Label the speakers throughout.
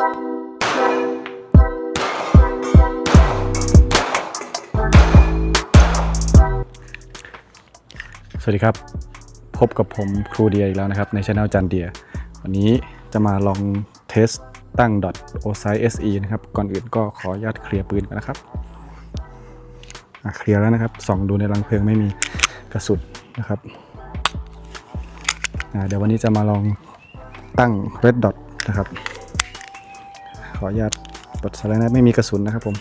Speaker 1: สวัสดีครับ พบกับผมครูเดียอีกแล้วนะครับ ในช anel จันเดีย วันนี้จะมาลองเทสตั้ง o s i se นะครับ ก่อนอื่นก็ขออนุญาตเคลียร์ปืนกันนะครับเคลียร์แล้วนะครับส่องดูในรังเพลิงไม่มีกระสุนนะครับเดี๋ยววันนี้จะมาลองตั้ง red dot นะครับ ออนุญาตปลดสไลด์นะไม่มีกระสุนนะครับผม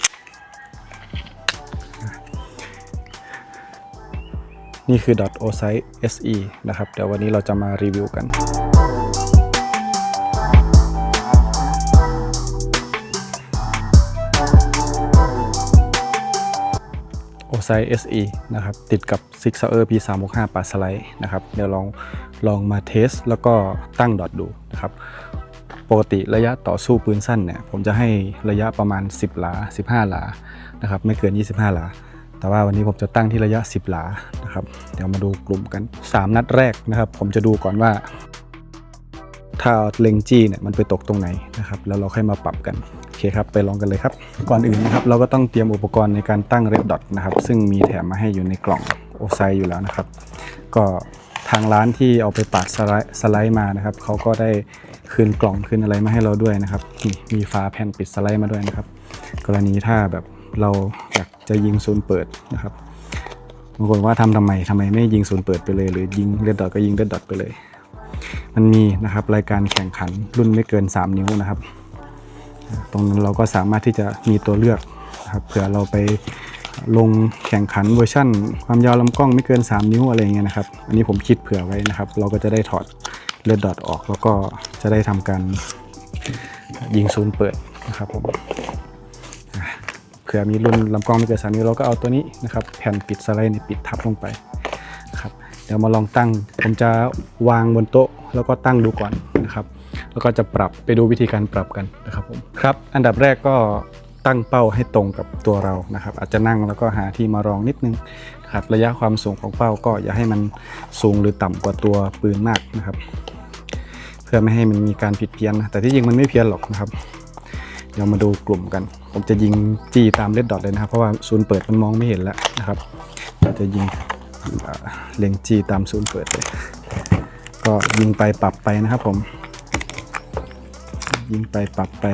Speaker 1: นี่คือ o s i se นะครับ เดี๋ยววันนี้เราจะมารีวิวกัน o s i se นะครับ ติดกับ Six Hour P 3 6 5ปาสไลด์นะครับ เดี๋ยวลองลองมาเทส แล้วก็ตั้งดอทดูนะครับ ปกติระยะต่อสู้ปืนสั้นเนี่ยผมจะให้ระยะประมาณ 10 หลา 15 หลานะครับไม่เกิน 25 หลา แต่ว่าวันนี้ผมจะตั้งที่ระยะ 10 หลานะครับเดี๋ยวมาดูกลุ่มกัน 3 นัดแรกนะครับ ผมจะดูก่อนว่า ถ้าเล็งจี้เนี่ยมันไปตกตรงไหนนะครับแล้วเราค่อยมาปรับกันโอเคครับไปลองกันเลยครับ ก่อนอื่นนะครับเราก็ต้องเตรียมอุปกรณ์ในการตั้งเรดดอทนะครับซึ่งมีแถมมาให้อยู่ในกล่องโอไซอยู่แล้วนะครับ ก็ทางร้านที่เอาไปปาดสไลด์สไลด์มานะครับเขาก็ได้ คืนกล่องคืนอะไรมาให้เราด้วยนะครับนี่มีฝาแผ่นปิดสไลด์มาด้วยนะครับ กรณีถ้าแบบเราอยากจะยิงศูนย์เปิดนะครับบางคนว่าทำทำไมทำไมไม่ยิงศูนย์เปิดไปเลย หรือยิงเรดดอทก็ยิงเรดดอทไปเลย มันมีนะครับรายการแข่งขันรุ่นไม่เกิน 3 นิ้วนะครับ ตรงนั้นเราก็สามารถที่จะมีตัวเลือกนะครับเผื่อเราไปลงแข่งขันเวอร์ชั่น ความยาวลำกล้องไม่เกิน 3 นิ้วอะไรเงี้ยนะครับ อันนี้ผมคิดเผื่อไว้นะครับ เราก็จะได้ถอด เลดดอทออกแล้วก็จะได้ทำการยิงศูนย์เปิดนะครับผมเผื่อมีรุ่นลำกล้องไม่เกิน3นิ้วเราก็เอาตัวนี้นะครับ แผ่นปิดสไลด์นี่ปิดทับลงไปนะครับเดี๋ยวมาลองตั้ง ผมจะวางบนโต๊ะแล้วก็ตั้งดูก่อนนะครับ แล้วก็จะปรับไปดูวิธีการปรับกันนะครับผมครับ อันดับแรกก็ตั้งเป้าให้ตรงกับตัวเรานะครับ อาจจะนั่งแล้วก็หาที่มารองนิดนึงนะครับระยะความสูงของเป้าก็อย่าให้มันสูงหรือต่ำกว่าตัวปืนมากนะครับ พื่อไม่ให้มันมีการผิดเพี้ยนนะ แต่ที่จริงมันไม่เพี้ยนหรอกนะครับ เดี๋ยวมาดูกลุ่มกัน ผมจะยิงจี้ตามเลดดอทเลยนะครับ เพราะว่าศูนย์เปิดมันมองไม่เห็นแล้วนะครับเราจะยิงเล็งจี้ตามศูนย์เปิดเลย ก็ยิงไปปรับไปนะครับผม ยิงไปปรับไป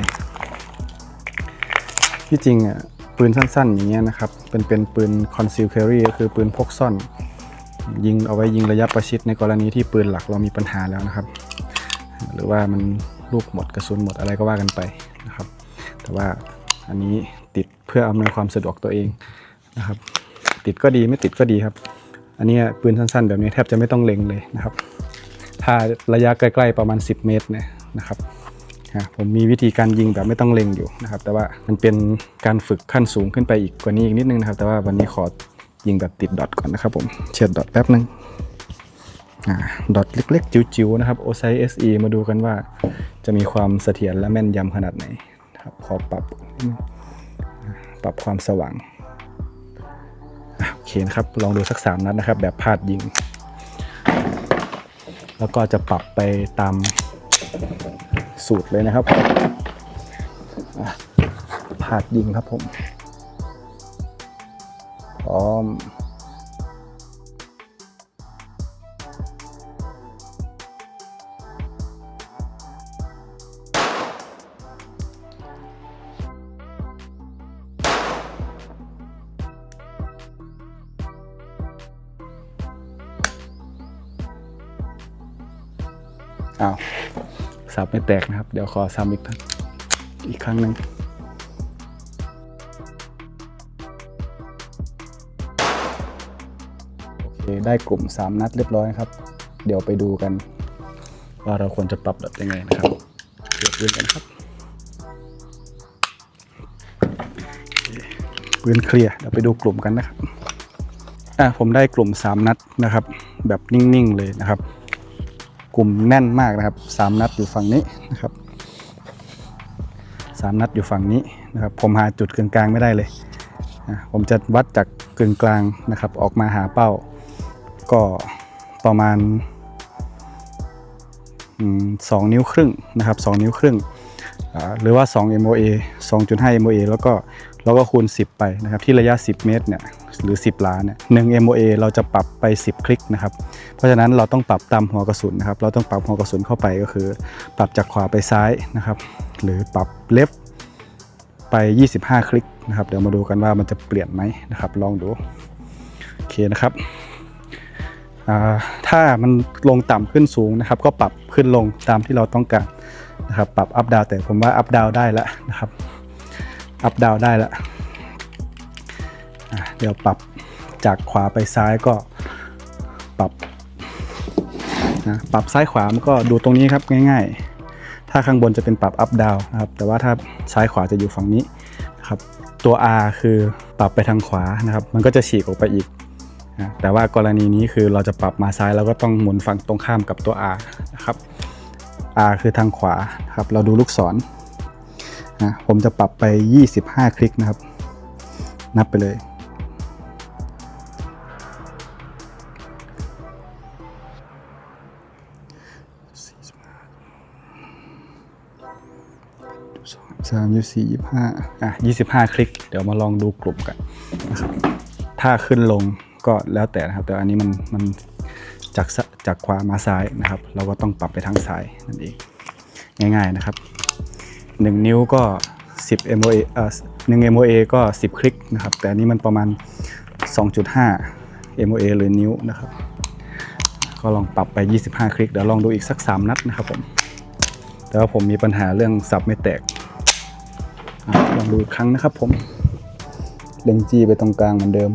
Speaker 1: ที่จริงอะปืนสั้น ๆ อย่างเงี้ยนะครับ เป็นเป็นปืน conceal carry ก็คือปืนพกซ่อน ยิงเอาไว้ยิงระยะประชิดในกรณีที่ปืนหลักเรามีปัญหาแล้วนะครับ หรือว่ามันลูกหมดกระสุนหมดอะไรก็ว่ากันไปนะครับ แต่ว่าอันนี้ติดเพื่ออำนวยความสะดวกตัวเองนะครับ ติดก็ดีไม่ติดก็ดีครับ อันนี้ปืนสั้นๆ แบบนี้แทบจะไม่ต้องเล็งเลยนะครับ ถ้าระยะใกล้ๆประมาณ 10 เมตรเนี่ยนะครับผมมีวิธีการยิงแบบไม่ต้องเล็งอยู่นะครับ แต่ว่ามันเป็นการฝึกขั้นสูงขึ้นไปอีกกว่านี้อีกนิดนึงนะครับ แต่ว่าวันนี้ขอยิงแบบติดดอทก่อนนะครับผมเช็ดดอทแป๊บนึง ดอทเล็กๆ จิ๋วๆ นะครับ o s i se มาดูกันว่าจะมีความเสถียรและแม่นยำขนาดไหนครับขอปรับ ปรับความสว่างโอเคนะครับ ลองดูสัก 3 นัดนะครับ แบบพาดยิง แล้วก็จะปรับไปตามสูตรเลยนะครับอะผาดยิงครับผมพร้อม ไม่แตกนะครับ เดี๋ยวขอซ้ำอีกครั้งอีกครั้งหนึ่งโอเคได้กลุ่ม 3 นัดเรียบร้อยครับ เดี๋ยวไปดูกัน ว่าเราควรจะปรับแบบยังไงนะครับเดี๋ยวปืนกันครับเคปืนเคลียร์เดี๋ยวไปดูกลุ่มกันนะครับอะผมได้กลุ่ม 3 นัดนะครับ แบบนิ่งๆเลยนะครับ กลุ่มแน่นมากนะครับสามนัดอยู่ฝั่งนี้นะครับสามนัดอยู่ฝั่งนี้นะครับ ผมหาจุดกึ่งกลางไม่ได้เลยนะผมจะวัดจากกึ่งกลางนะครับ ออกมาหาเป้า ก็ประมาณสองนิ้วครึ่งนะครับสองนิ้วครึ่งอ่าหรือว่า 2 MOA 2.5 MOA แล้วก็ แล้วก็คูณ 10 ไปนะครับที่ระยะ 10 เมตรเนี่ยหรือ 10 ล้านเนี่ย1 MOA เราจะปรับไป 10 คลิกนะครับเพราะฉะนั้นเราต้องปรับตามหัวกระสุนนะครับเราต้องปรับหัวกระสุนเข้าไปก็คือ ปรับจากขวาไปซ้ายนะครับหรือปรับเลฟไป 25 คลิกนะครับเดี๋ยวมาดูกันว่ามันจะเปลี่ยนไหมนะครับลองดูโอเคนะครับถ้ามันลงต่ำขึ้นสูงนะครับ ก็ปรับขึ้นลงตามที่เราต้องการนะครับปรับอัพดาวแต่ผมว่าอัพดาวได้แล้วนะครับ อัพดาวได้แล้วอะเดี๋ยวปรับจากขวาไปซ้ายก็ปรับนะปรับซ้ายขวามันก็ดูตรงนี้ครับง่ายๆ ถ้าข้างบนจะเป็นปรับอัพดาวนะครับ แต่ว่าถ้าซ้ายขวาจะอยู่ฝั่งนี้นะครับ ตัว R คือปรับไปทางขวานะครับ มันก็จะฉีกออกไปอีกนะแต่ว่ากรณีนี้คือเราจะปรับมาซ้ายเราก็ต้องหมุนฝั่งตรงข้ามกับตัว R นะครับ R คือทางขวาครับ เราดูลูกศร นะผมจะปรับไป 25 คลิกนะครับ นับไปเลย สามยี่สี่ยี่ห้าอะยี่สิบห้าคลิก เดี๋ยวมาลองดูกลุ่มกันนะครับ ถ้าขึ้นลงก็แล้วแต่นะครับ แต่อันนี้มันมันจากซจากขวามาซ้ายนะครับ เราก็ต้องปรับไปทางซ้ายนั่นเอง ง่ายๆนะครับ 1 นิ้วก็ 10 MOA เอ่อ1 MOA ก็ 10 คลิกนะครับ แต่อันนี้มันประมาณ 2.5 MOA หรือนิ้วนะครับ ก็ลองปรับไป 25 คลิก เดี๋ยวลองดูอีกสัก 3 นัดนะครับผม แต่ว่าผมมีปัญหาเรื่องสับไม่แตกอลองดูอีกครั้งนะครับผม เล็งจีไปตรงกลางเหมือนเดิม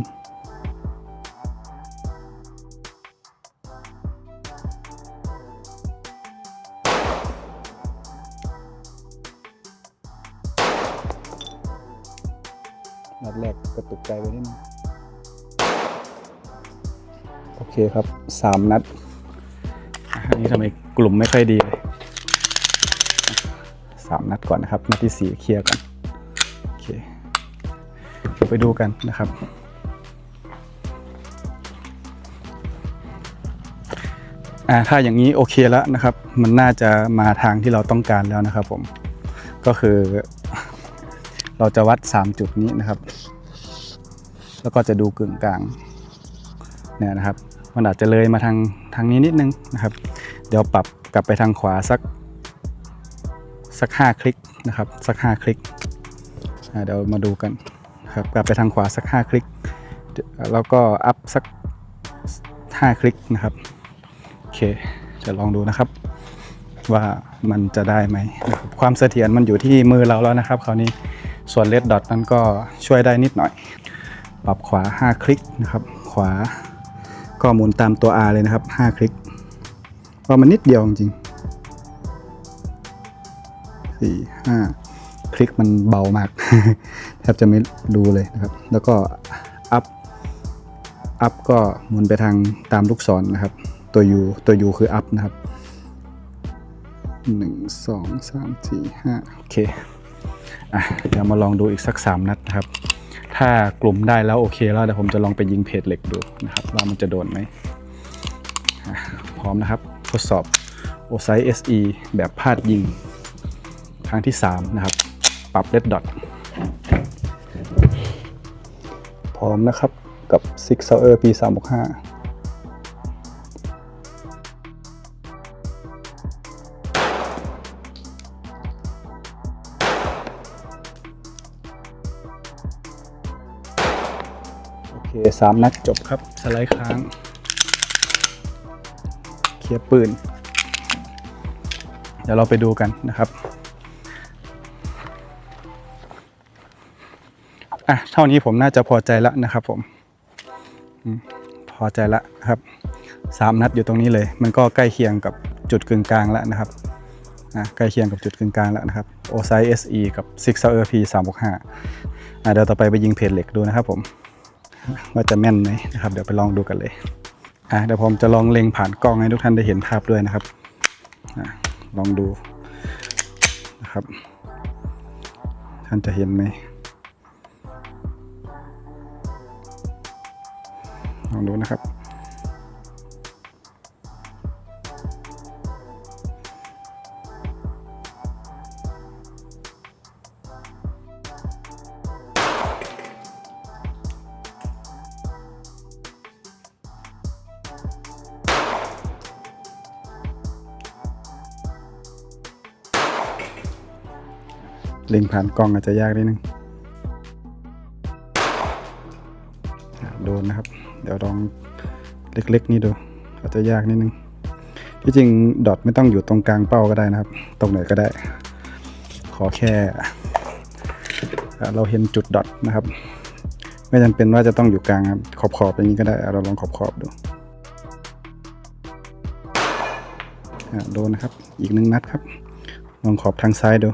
Speaker 1: นัดแรกกระตุกใจไปนิดนึงโอเคครับสามนัด อันนี้ทำไมกลุ่มไม่ค่อยดีเลยสามนัดก่อนนะครับ นัดที่สี่เคลียร์กันโอเคเดี๋ยวไปดูกันนะครับอ่าถ้าอย่างนี้โอเคแล้วนะครับ มันน่าจะมาทางที่เราต้องการแล้วนะครับผม ก็คือ เราจะวัด 3 จุดนี้นะครับ แล้วก็จะดูกึ่งกลางเนี่ยนะครับ มันอาจจะเลยมาทางทางนี้นิดนึงนะครับ เดี๋ยวปรับกลับไปทางขวาสักสัก 5 คลิกนะครับ สัก 5 คลิกเดี๋ยวมาดูกันครับกลับไปทางขวาสัก 5 คลิก แล้วก็อัพสัก 5 คลิกนะครับโอเคจะลองดูนะครับ ว่ามันจะได้ไหมนะคความเสถียรมันอยู่ที่มือเราแล้วนะครับ คราวนี้ ส่วนเลดดอทนั้นก็ช่วยได้นิดหน่อย ปรับขวา 5 คลิกนะครับ ขวาก็หมุนตามตัว R เลยนะครับ 5 คลิกเพรามันนิดเดียวจริงสี่ห้าคลิกมันเบามากแทบจะไม่ดูเลยนะครับ แล้วก็อัพอัพก็หมุนไปทางตามลูกศรนะครับ ตัว U ตัว U คืออัพนะครับหนึ่งสองสามสี่ห้าโอเค อะเดี๋ยวมาลองดูอีกสัก 3 นัดนะครับ ถ้ากลุ่มได้แล้วโอเคแล้วเดี๋ยวผมจะลองไปยิงเพจเหล็กดูนะครับว่ามันจะโดนไหมพร้อมนะครับ ทดสอบโอไซเอสีแบบพลาดยิง ครั้งที่ 3 นะครับ ปรับเลดดอทพร้อมนะครับกับ Six Hour P365 คสามนัดจบครับ สไลด์ค้าง เคลียร์ปืน เดี๋ยวเราไปดูกันนะครับ อะ เท่านี้ผมน่าจะพอใจแล้วนะครับผม พอใจแล้วครับสามนัดอยู่ตรงนี้เลย มันก็ใกล้เคียงกับจุดกึ่งกลางแล้วนะครับอะใกล้เคียงกับจุดกึ่งกลางแล้วนะครับโอไซ SE กับ Six Hour P 3 6 5อะเดี๋ยวต่อไปไปยิงเพจเหล็กดูนะครับผม ว่าจะแม่นไหมนะครับ เดี๋ยวไปลองดูกันเลยอะเดี๋ยวผมจะลองเล็งผ่านกล้องให้ทุกท่านได้เห็นภาพด้วยนะครับอลองดูนะครับ ท่านจะเห็นไหมลองดูนะครับ เล็งผ่านกล้องอาจจะยากนิดนึงโดนนะครับ เดี๋ยวลองเล็ก ๆ นี่ดูอาจจะยากนิดนึง ที่จริงดอทไม่ต้องอยู่ตรงกลางเป้าก็ได้นะครับ ตรงไหนก็ได้ ขอแค่ เราเห็นจุดดอทนะครับ ไม่จำเป็นว่าจะต้องอยู่กลางครับขอบขอบๆอย่างนี้ก็ได้ เราลองขอบขอบๆดูโดนนะครับ อีกหนึ่งนัดครับ ลองขอบทางซ้ายดู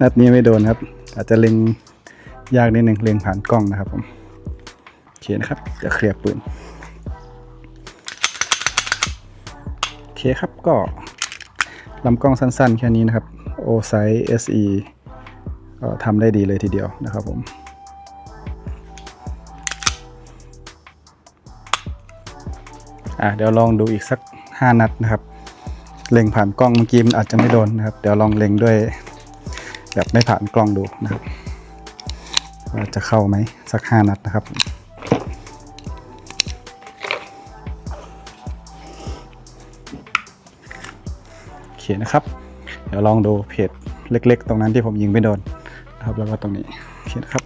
Speaker 1: นัดนี้ไม่โดนครับ อาจจะเล็งยากนิดหนึ่งเล็งผ่านกล้องนะครับผมโอเคนะครับจะเคลียร์ปืนโอเคครับก็ลำกล้องสั้นๆ แค่นี้นะครับ o s i SE ก็ทำได้ดีเลยทีเดียวนะครับผมอะเดี๋ยวลองดูอีกสัก 5 นัดนะครับ เล็งผ่านกล้องเมื่อกี้มันอาจจะไม่โดนนะครับ เดี๋ยวลองเล็งด้วย แบบไม่ผ่านกล้องดูนะครับว่าจะเข้าไหมสักห้านัดนะครับโอเคนะครับ เดี๋ยวลองดูเพจเล็ก ๆ ตรงนั้นที่ผมยิงไม่โดนนะครับแล้วก็ตรงนี้โอเคนะครับ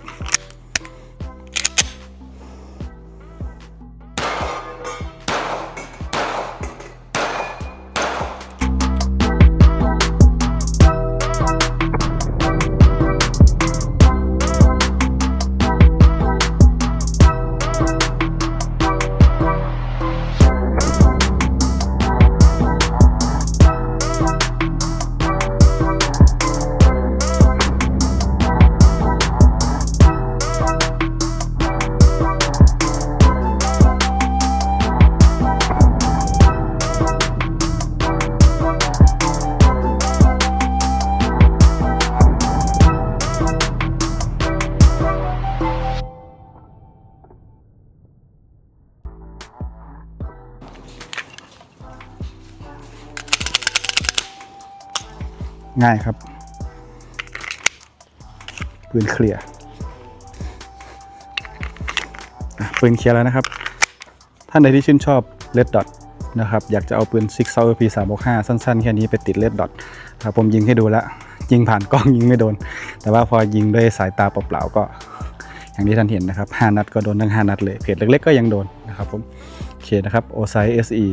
Speaker 1: ง่ายครับปืนเคลียร์ปืนเคลียร์แล้วนะครับ ท่านใดที่ชื่นชอบ Red Dot นะครับ อยากจะเอาปืน Six Sauer P 3 6 5สั้นๆ แค่นี้ไปติด Red Dot ครับผมยิงให้ดูแล้ว ยิงผ่านกล้องยิงไม่โดน แต่ว่าพอยิงด้วยสายตาเปล่าๆก็ อย่างที่ท่านเห็นนะครับ 5 นัดก็โดนทั้ง 5 นัดเลย เพจเล็กๆก็ยังโดนนะครับผม โอเคนะครับ o s i SE